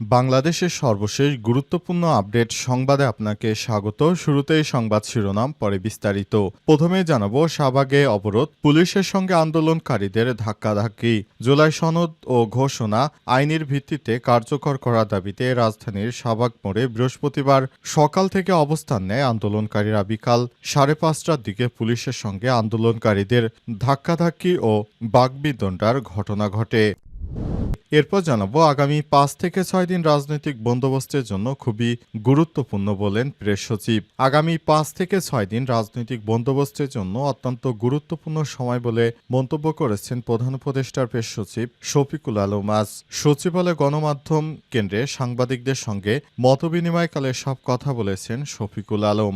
বাংলাদেশের সর্বশেষ গুরুত্বপূর্ণ আপডেট সংবাদে আপনাকে স্বাগত। শুরুতেই সংবাদ শিরোনাম, পরে বিস্তারিত। প্রথমে জানাব, শাহবাগে অবরোধ, পুলিশের সঙ্গে আন্দোলনকারীদের ধাক্কাধাক্কি। জুলাই সনদ ও ঘোষণা, আইনের ভিত্তিতে কার্যকর করার দাবিতে রাজধানীর শাহবাগ মোড়ে বৃহস্পতিবার সকাল থেকে অবস্থান নেয় আন্দোলনকারীরা। বিকাল সাড়ে পাঁচটার দিকে পুলিশের সঙ্গে আন্দোলনকারীদের ধাক্কাধাক্কি ও বাগবিদণ্ডার ঘটনা ঘটে। এরপর জানাব, আগামী পাঁচ থেকে ছয় দিন রাজনৈতিক বন্দোবস্তের জন্য খুবই গুরুত্বপূর্ণ বলেন প্রেস সচিব। আগামী পাঁচ থেকে ছয় দিন রাজনৈতিক বন্দোবস্তের জন্য অত্যন্ত গুরুত্বপূর্ণ সময় বলে মন্তব্য করেছেন প্রধান উপদেষ্টার প্রেস সচিব শফিকুল আলম। আজ সচিবালয় গণমাধ্যম কেন্দ্রে সাংবাদিকদের সঙ্গে মতবিনিময়কালে সব কথা বলেছেন শফিকুল আলম।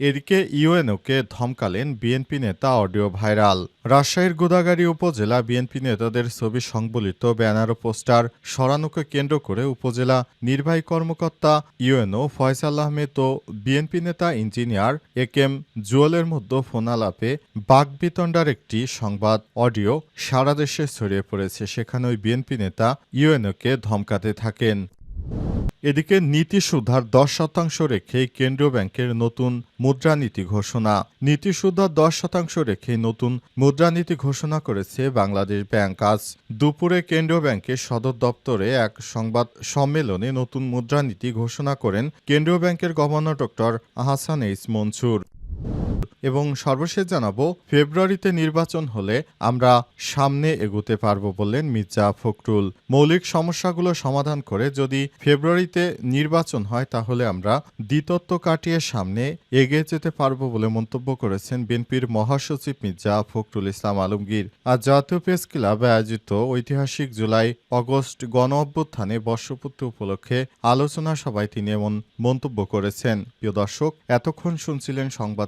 এদিকে ইউএনওকে ধমকালেন বিএনপি নেতা অডিও ভাইরাল। রাজশাহীর গোদাগাড়ী উপজেলা বিএনপি নেতাদের ছবি সংবলিত ব্যানার ও পোস্টার সরানোকে কেন্দ্র করে উপজেলা নির্বাহী কর্মকর্তা ইউএনও ফয়সাল আহমেদ ও বিএনপি নেতা ইঞ্জিনিয়ার এ কেম জুয়েলের মধ্যে ফোনালাপে বাগবিতণ্ডার একটি সংবাদ অডিও সারা দেশে ছড়িয়ে পড়েছে। সেখানে ওই বিএনপি নেতা ইউএনওকে ধমকাতে থাকেন। এদিকে নীতি সুধার দশ শতাংশ রেখে কেন্দ্রীয় ব্যাংকের নতুন মুদ্রানীতি ঘোষণা। নীতি সুধার দশ শতাংশ রেখে নতুন মুদ্রানীতি ঘোষণা করেছে বাংলাদেশ ব্যাংক। আজ দুপুরে কেন্দ্রীয় ব্যাংকের সদর দপ্তরে এক সংবাদ সম্মেলনে নতুন মুদ্রানীতি ঘোষণা করেন কেন্দ্রীয় ব্যাংকের governor doctor Ahsan H Mansur. এবং সর্বশেষ জানাব, ফেব্রুয়ারিতে নির্বাচন হলে আমরা সামনে এগোতে পারব বললেন মির্জা ফখরুল। মৌলিক সমস্যাগুলো সমাধান করে যদি ফেব্রুয়ারিতে নির্বাচন হয় তাহলে আমরা দ্বিতত্ব কাটিয়ে সামনে এগিয়ে যেতে পারব বলে মন্তব্য করেছেন বিএনপির মহাসচিব মির্জা ফখরুল ইসলাম আলমগীর। আজ জাতীয় প্রেস ক্লাবে আয়োজিত ঐতিহাসিক জুলাই অগস্ট গণ অভ্যুত্থানে বর্ষপূর্তি উপলক্ষে আলোচনা সভায় তিনি এমন মন্তব্য করেছেন। প্রিয় দর্শক, এতক্ষণ শুনছিলেন সংবাদ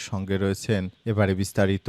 সঙ্গে রয়েছেন এবারে বিস্তারিত।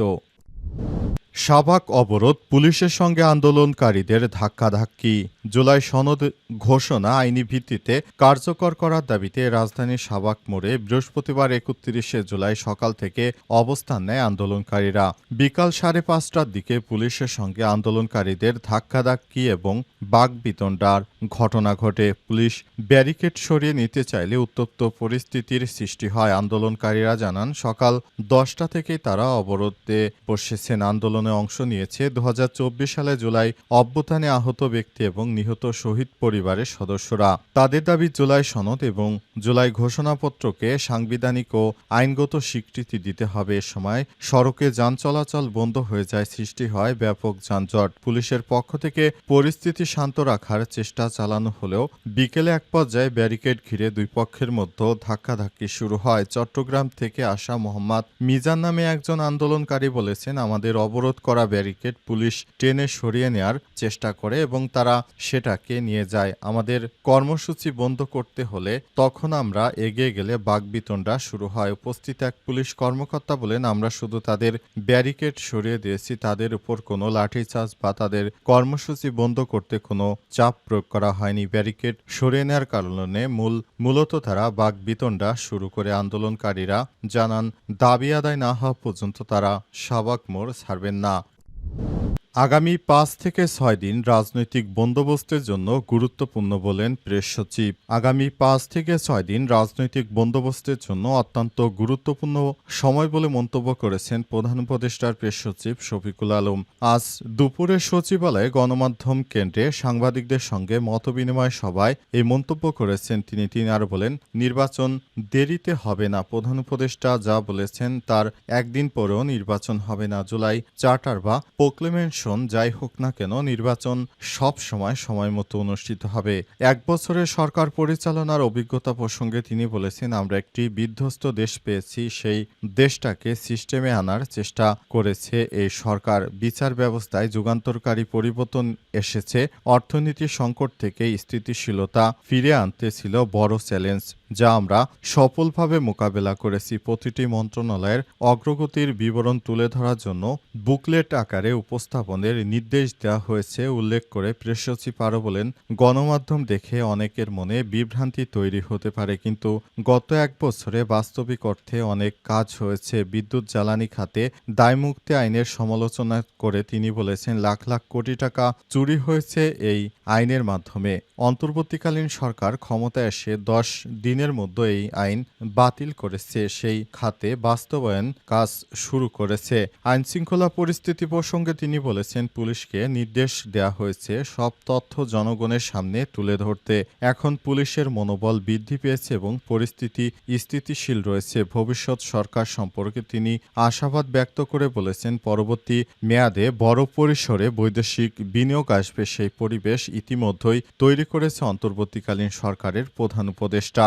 শাবাক অবরোধ, পুলিশের সঙ্গে আন্দোলনকারীদের ধাক্কাধাক্কি। জুলাই সনদ ঘোষণা আইনি ভিত্তিতে কার্যকর করার দাবিতে রাজধানীর সাবাক মোড়ে বৃহস্পতিবার একত্রিশে জুলাই সকাল থেকে অবস্থান নেয় আন্দোলনকারীরা। বিকাল সাড়ে পাঁচটার দিকে পুলিশের সঙ্গে আন্দোলনকারীদের ধাক্কাধাক্কি এবং বাগবিতণ্ডার ঘটনা ঘটে। পুলিশ ব্যারিকেড সরিয়ে নিতে চাইলে উত্তপ্ত পরিস্থিতির সৃষ্টি হয়। আন্দোলনকারীরা জানান, সকাল দশটা থেকেই তারা অবরোধে বসেছেন। আন্দোলনে অংশ নিয়েছে দু হাজার চব্বিশ সালে জুলাই অভ্যুত্থানে আহত ব্যক্তি এবং নিহত শহীদ পরিবারের সদস্যরা। তাদের দাবি জুলাই সনদ এবং জুলাই ঘোষণাপত্রকে সাংবিধানিক ও আইনগত স্বীকৃতি দিতে হবে। এ সময় সড়কে যান চলাচল বন্ধ হয়ে যায়, সৃষ্টি হয় ব্যাপক যানজট। পুলিশের পক্ষ থেকে পরিস্থিতি শান্ত রাখার চেষ্টা চালানো হলেও বিকেলে এক পর্যায়ে ব্যারিকেড ঘিরে দুই পক্ষের মধ্যে ধাক্কাধাক্কি শুরু হয়। চট্টগ্রাম থেকে আসা মোহাম্মদ মিজান নামে একজন আন্দোলনকারী বলেছেন, আমাদের অবরোধ করা ব্যারিকেড পুলিশ টেনে সরিয়ে নেয়ার চেষ্টা করে এবং তারা সেটাকে নিয়ে যায়। আমাদের কর্মসূচি বন্ধ করতে হলে তখন আমরা এগিয়ে গেলে বাগবিতণ্ডা শুরু হয়। উপস্থিত এক পুলিশ কর্মকর্তা বলেন, আমরা শুধু তাদের ব্যারিকেড সরিয়ে দিয়েছি। তাদের উপর কোনো লাঠিচার্জ বা তাদের কর্মসূচি বন্ধ করতে কোনো চাপ প্রয়োগ করা হয়নি। ব্যারিকেড সরিয়ে নেওয়ার কারণে মূল, মূলত তারা বাগবিতণ্ডা শুরু করে। আন্দোলনকারীরা জানান, দাবি আদায় না হওয়া পর্যন্ত তারা সাবাক মোড় ছাড়বেন না আগামী পাঁচ থেকে ছয় দিন রাজনৈতিক বন্দোবস্তের জন্য গুরুত্বপূর্ণ বলেন প্রেস সচিব। আগামী পাঁচ থেকে ছয় দিন রাজনৈতিক বন্দোবস্তের জন্য অত্যন্ত গুরুত্বপূর্ণ সময় বলে মন্তব্য করেছেন প্রধান উপদেষ্টার প্রেস সচিব শফিকুল আলম। আজ দুপুরে সচিবালয়ে গণমাধ্যম কেন্দ্রে সাংবাদিকদের সঙ্গে মতবিনিময় সভায় এই মন্তব্য করেছেন তিনি। তিনি আরও বলেন, নির্বাচন দেরিতে হবে না, প্রধান উপদেষ্টা যা বলেছেন তার একদিন পরেও নির্বাচন হবে না। জুলাই, চার্টার বা প্রোক্লেমেন্ট নির্বাচন, যাই হোক না কেন, নির্বাচন সব সময় সময় মতো অনুষ্ঠিত হবে। এক বছরের সরকার পরিচালনার অভিজ্ঞতা প্রসঙ্গে তিনি বলেছেন, আমরা একটি বিধ্বস্ত দেশ পেয়েছি, সেই দেশটাকে সিস্টেমে আনার চেষ্টা করেছে এই সরকার। বিচার ব্যবস্থায় যুগান্তরকারী পরিবর্তন এসেছে, অর্থনীতি সংকট থেকে স্থিতিশীলতা ফিরে আনতে ছিল বড় চ্যালেঞ্জ। যা আমরা সফলভাবে মোকাবেলা করেছি প্রতিটি মন্ত্রণালয়ের অগ্রগতির বিবরণ তুলে ধরার জন্য। বুকলেট আকারে উপস্থাপনের নির্দেশ দেওয়া হয়েছে, উল্লেখ করে প্রেস সচিব আরও বলেন, গণমাধ্যম দেখে অনেকের মনে বিভ্রান্তি তৈরি হতে পারে, কিন্তু গত এক বছরে বাস্তবিক অর্থে অনেক কাজ হয়েছে। বিদ্যুৎ, জ্বালানি খাতে দায়মুক্তি আইনের সমালোচনা করে তিনি বলেছেন, লাখ লাখ কোটি টাকা চুরি হয়েছে এই আইনের মাধ্যমে। অন্তর্বর্তীকালীন সরকার ক্ষমতায় এসে দশ দিনের মধ্যে এই আইন বাতিল করেছে। সেই খাতে বাস্তবায়ন কাজ শুরু করেছে। আইন শৃঙ্খলা পরিস্থিতি প্রসঙ্গে তিনি বলেছেন, পুলিশকে নির্দেশ দেওয়া হয়েছে সব তথ্য জনগণের সামনে তুলে ধরতে। এখন পুলিশের মনোবল বৃদ্ধি পেয়েছে এবং পরিস্থিতি স্থিতিশীল রয়েছে। ভবিষ্যৎ সরকার সম্পর্কে তিনি আশাবাদ ব্যক্ত করে বলেছেন, পরবর্তী মেয়াদে বড় পরিসরে বৈদেশিক বিনিয়োগ আসবে। সেই পরিবেশ ইতিমধ্যেই তৈরি করেছে অন্তর্বর্তীকালীন সরকারের প্রধান উপদেষ্টা।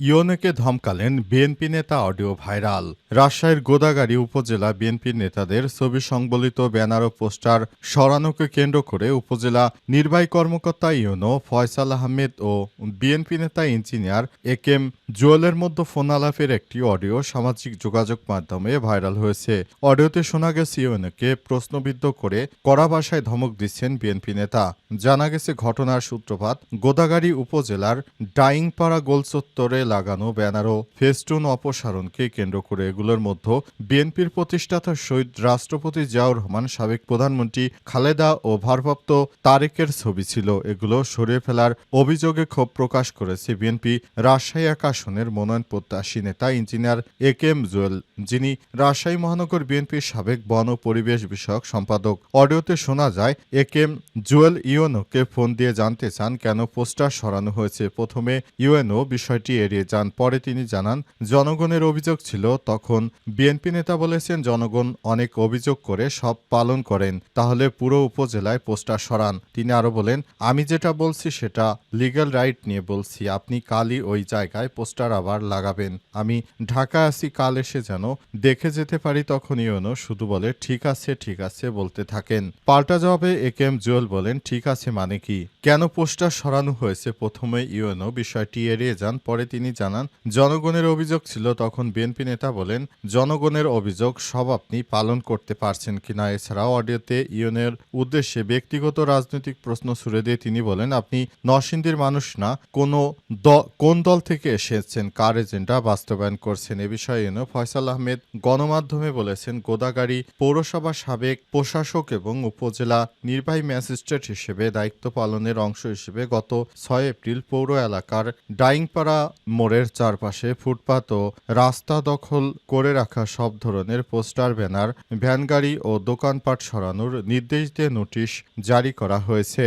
ইউনেকে ধমকালেন বিএনপি নেতা অডিও ভাইরাল। রাজশাহীর গোদাগাড়ি উপজেলা বিএনপি নেতাদের ছবি সংবলিত ব্যানার ও পোস্টার সরানোকে কেন্দ্র করে উপজেলা নির্বাহী কর্মকর্তা ইউনো, ফয়সাল আহমেদ ও বিএনপি নেতা ইঞ্জিনিয়ার এ কেম জুয়েলের মধ্যে ফোন আলাপের একটি অডিও সামাজিক যোগাযোগ মাধ্যমে ভাইরাল হয়েছে। অডিওতে শোনা গেছে ইউনোকে প্রশ্নবিদ্ধ করে কড়া ভাষায় ধমক দিচ্ছেন বিএনপি নেতা। জানা গেছে ঘটনার সূত্রপাত গোদাগাড়ি উপজেলার ডাইংপাড়া গোলচত্বরে লাগানো ব্যানার ও ফেস্টুন অপসারণকে কেন্দ্র করে এগুলোর মধ্যে বিএনপির প্রতিষ্ঠাতা শহীদ রাষ্ট্রপতি জিয়াউর রহমান, সাবেক প্রধানমন্ত্রী খালেদা ও ভারপ্রাপ্ত তারেকের ছবি ছিল। এগুলো সরিয়ে ফেলার অভিযোগে ক্ষোভ প্রকাশ করেছে বিএনপি রাজশাহী এক আসনের মনোনয়ন প্রত্যাশী নেতা engineer A K M Jewel, যিনি রাজশাহী মহানগর বিএনপির সাবেক বন ও পরিবেশ বিষয়ক সম্পাদক। অডিওতে শোনা যায়, এ কে এম জুয়েল ইউএনওকে ফোন দিয়ে জানতে চান, কেন পোস্টার সরানো হয়েছে। প্রথমে ইউএনও বিষয়টি এড়িয়ে যান। পরে তিনি জানান, জনগণের অভিযোগ ছিল, তখন বিএনপি নেতা বলেছেন, জনগণ অনেক অভিযোগ করে সব পালন করেন, তাহলে পুরো উপজেলায় পোস্টার সরান। তিনি আরও বলেন, আমি যেটা বলছি সেটা লিগ্যাল রাইট নিয়ে বলছি। আপনি কালই ওই জায়গায় পোস্টার আবার লাগাবেন। আমি ঢাকা আসি কাল এসে যেন দেখে যেতে পারি তখন ইউনো শুধু বলে, ঠিক আছে ঠিক আছে বলতে থাকেন। পাল্টা জবাবে এ কে এম জুয়েল বলেন, ঠিক আছে মানে কি? কেন পোস্টার সরানো হয়েছে প্রথমে ইউএনও? বিষয়টি এড়িয়ে যান। পরে তিনি জানান, জনগণের অভিযোগ ছিল, তখন বিএনপি নেতা বলেন, জনগণের অভিযোগ সব আপনি পালন করতে পারছেন কিনা? এছাড়াও অডিওতে ইউএনের উদ্দেশ্যে ব্যক্তিগত রাজনৈতিক প্রশ্ন ছুড়ে দিয়ে তিনি বলেন, আপনি নরসিংদীর মানুষ না, কোনো কোন দল থেকে এসেছেন, কার এজেন্ডা বাস্তবায়ন করছেন? এ বিষয়ে ইউনো ফয়সাল আহমেদ গণমাধ্যমে বলেছেন, গোদাগাড়ি পৌরসভা সাবেক প্রশাসক এবং উপজেলা নির্বাহী ম্যাজিস্ট্রেট হিসেবে দায়িত্ব পালনের অংশ হিসেবে গত ছয় এপ্রিল পৌর এলাকার ডাইংপাড়া মোড়ের চারপাশে ফুটপাত ও রাস্তা দখল করে রাখা সব ধরনের পোস্টার, ব্যানার, ভ্যানগাড়ি ও দোকানপাট সরানোর নির্দেশ দিয়ে নোটিশ জারি করা হয়েছে।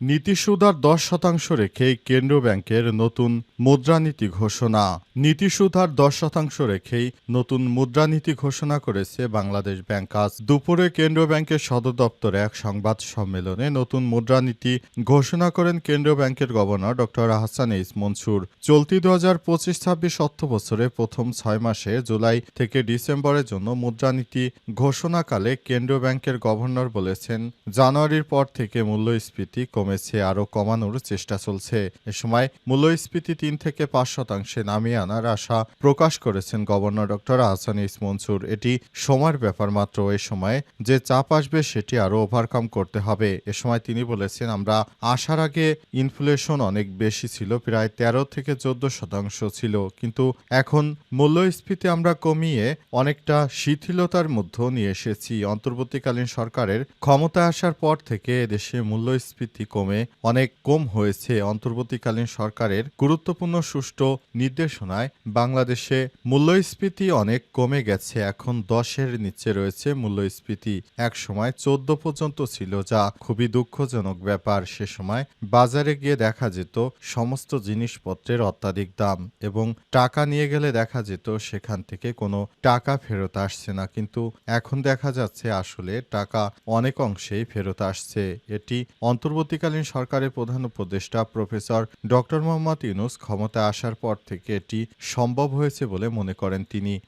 নীতিসুধার দশ শতাংশ রেখে কেন্দ্রীয় ব্যাংকের নতুন মুদ্রানীতি ঘোষণা। নীতিসুধার দশ শতাংশ রেখেই নতুন মুদ্রানীতি ঘোষণা করেছে বাংলাদেশ ব্যাংক। আজ দুপুরে কেন্দ্রীয় ব্যাংকের সদর দপ্তরে এক সংবাদ সম্মেলনে নতুন মুদ্রানীতি ঘোষণা করেন কেন্দ্রীয় ব্যাংকের governor doctor Ahsan H Mansur. চলতি দু হাজার পঁচিশ ছাব্বিশ অর্থ বছরে প্রথম ছয় মাসে জুলাই থেকে ডিসেম্বরের জন্য মুদ্রানীতি ঘোষণাকালে কেন্দ্রীয় ব্যাংকের গভর্নর বলেছেন, জানুয়ারির পর থেকে মূল্যস্ফীতি কমেছে, আরও কমানোর চেষ্টা চলছে। এ সময় মূল্যস্ফীতি তিন থেকে পাঁচ শতাংশে নামিয়ে আনার আশা প্রকাশ করেছেন governor doctor Ahsan H Mansur. এটি সময়ের ব্যাপার মাত্র। এ সময় যে চাপ আসবে, সেটি আরও ওভারকাম করতে হবে। এ সময় তিনি বলেছেন, আমরা আসার আগে ইনফ্লেশন অনেক বেশি ছিল, প্রায় তেরো থেকে চোদ্দ শতাংশ ছিল। কিন্তু এখন মূল্যস্ফীতি আমরা কমিয়ে অনেকটা শিথিলতার মধ্যে নিয়ে এসেছি। অন্তর্বর্তীকালীন সরকারের ক্ষমতা আসার পর থেকে দেশে মূল্যস্ফীতি কমে কমে অনেক কম হয়েছে অন্তর্বর্তীকালীন সরকারের গুরুত্বপূর্ণ সুষ্ঠু নির্দেশনায়। বাংলাদেশে মূল্যস্ফীতি অনেক কমে গেছে, এখন দশের নিচে রয়েছে মূল্যস্ফীতি। এক সময় চোদ্দ পর্যন্ত ছিল, যা খুবই দুঃখজনক ব্যাপার। সে সময় বাজারে গিয়ে দেখা যেত সমস্ত জিনিসপত্রের অত্যাধিক দাম এবং টাকা নিয়ে গেলে দেখা যেত সেখান থেকে কোনো টাকা ফেরত আসছে না। কিন্তু এখন দেখা যাচ্ছে আসলে টাকা অনেক অংশেই ফেরত আসছে। এটি অন্তর্বর্তীকালীন সরকারের প্রধান উপদেষ্টা প্রফেসর ড মোহাম্মদ ইউনুস ক্ষমতায় আসার পর থেকে এটি সম্ভব হয়েছে বলে মনে করেন তিনি।